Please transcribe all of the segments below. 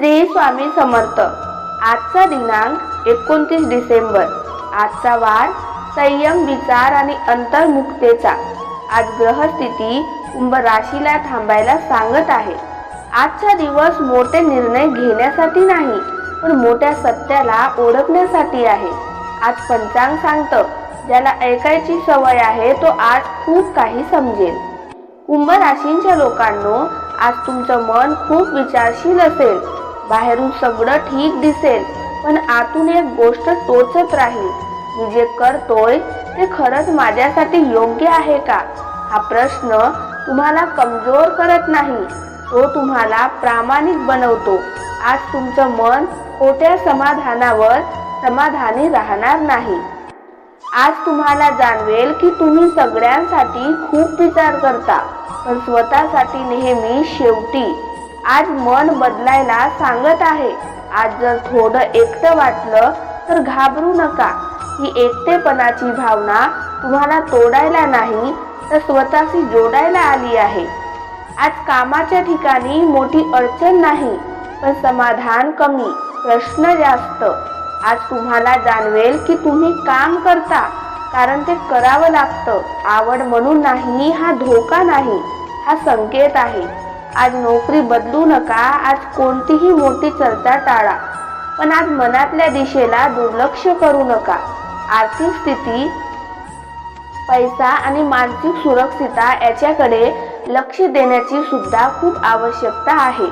श्री स्वामी समर्थ. आजचा दिनांक एकोणतीस डिसेंबर. आजचा वार संयम विचार आणि अंतर्मुक्तेचा आज ग्रहस्थिती कुंभ राशीला थांबायला सांगत आहे. आजचा दिवस मोठे निर्णय घेण्यासाठी नाही पण मोठ्या सत्याला ओळखण्यासाठी आहे. आज पंचांग सांगतं ज्याला ऐकायची सवय आहे तो आज खूप काही समजेल. कुंभ राशींच्या लोकांनो आज तुमचं मन खूप विचारशील असेल. बाहेरून सगळं ठीक दिसेल पण आतून एक गोष्ट टोचत राहील. मी जे करतोय ते खरंच माझ्यासाठी योग्य आहे का? हा प्रश्न तुम्हाला कमजोर करत नाही. तो तुम्हाला प्रामाणिक बनवतो. आज तुमचं मन खोट्या समाधानावर समाधानी राहणार नाही. आज तुम्हाला जाणवेल की तुम्ही सगळ्यांसाठी खूप विचार करता पण स्वतःसाठी नेहमी शेवटी आज मन बदलायला सांगत आहे. आज जर थोडं एकटं वाटलं तर घाबरू नका. ही एकटेपणाची भावना तुम्हाला तोडायला नाही तर स्वतःशी जोडायला आली आहे. आज कामाच्या ठिकाणी मोठी अडचण नाही पण समाधान कमी प्रश्न जास्त. आज तुम्हाला जाणवेल की तुम्ही काम करता कारण ते करावं लागतं. आवड म्हणून नाही हा धोका नाही हा संकेत आहे. आज नोकरी बदलू नका आज कोणतीही मोठी चर्चा टाळा. पण आज मनातल्या दिशेला दुर्लक्ष करू नका. आर्थिक स्थिती पैसा आणि मानसिक सुरक्षितता याच्याकडे लक्ष देण्याची सुद्धा खूप आवश्यकता आहे.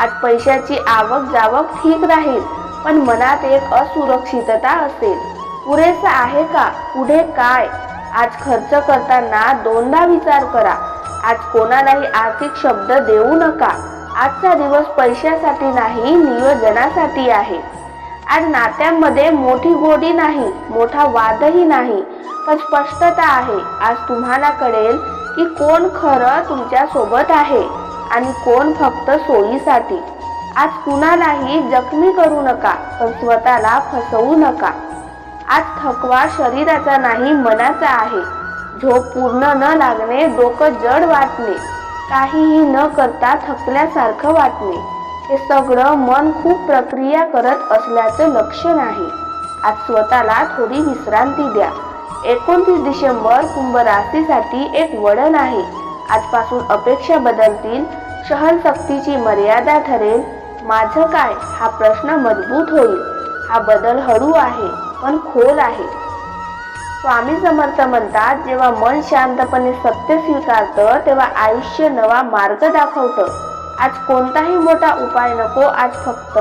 आज पैशाची आवक जावक ठीक राहील पण मनात एक असुरक्षितता असेल. पुरेसा आहे का? पुढे काय? आज खर्च करताना दोनदा विचार करा. आज कोणालाही आर्थिक शब्द देऊ नका. आजचा दिवस पैशासाठी नाही नियोजनासाठी आहे. आज नात्यांमध्ये मोठी गोडी नाही मोठा वादही नाही. पण स्पष्टता आहे आज तुम्हाला कळेल की कोण खरं तुमच्यासोबत आहे आणि कोण फक्त सोयीसाठी. आज कुणालाही जखमी करू नका पण स्वतःला फसवू नका. आज थकवा शरीराचा नाही मनाचा आहे. झोप पूर्ण न लागणे डोकं जड वाटणे. काहीही न करता थकल्यासारखं वाटणे. हे सगळं मन खूप प्रक्रिया करत असल्याचं लक्षण आहे. आज स्वतःला थोडी विश्रांती द्या. एकोणतीस डिसेंबर कुंभ राशीसाठी एक वळण आहे. आजपासून अपेक्षा बदलतील. सहनशक्तीची मर्यादा ठरेल. माझं काय? हा प्रश्न मजबूत होईल. हा बदल हळू आहे पण खोल आहे. स्वामी समर्थ म्हणतात जेव्हा मन शांतपणे सत्य स्वीकारतं तेव्हा आयुष्य नवा मार्ग दाखवतं. आज कोणताही मोठा उपाय नको आज फक्त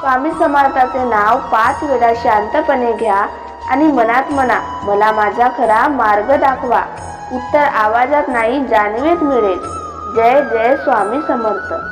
स्वामी समर्थाचे नाव पाच वेळा शांतपणे घ्या आणि मनात म्हणा मला माझा खरा मार्ग दाखवा. उत्तर आवाजात नाही जाणीवेत मिळेल. जय जय स्वामी समर्थ.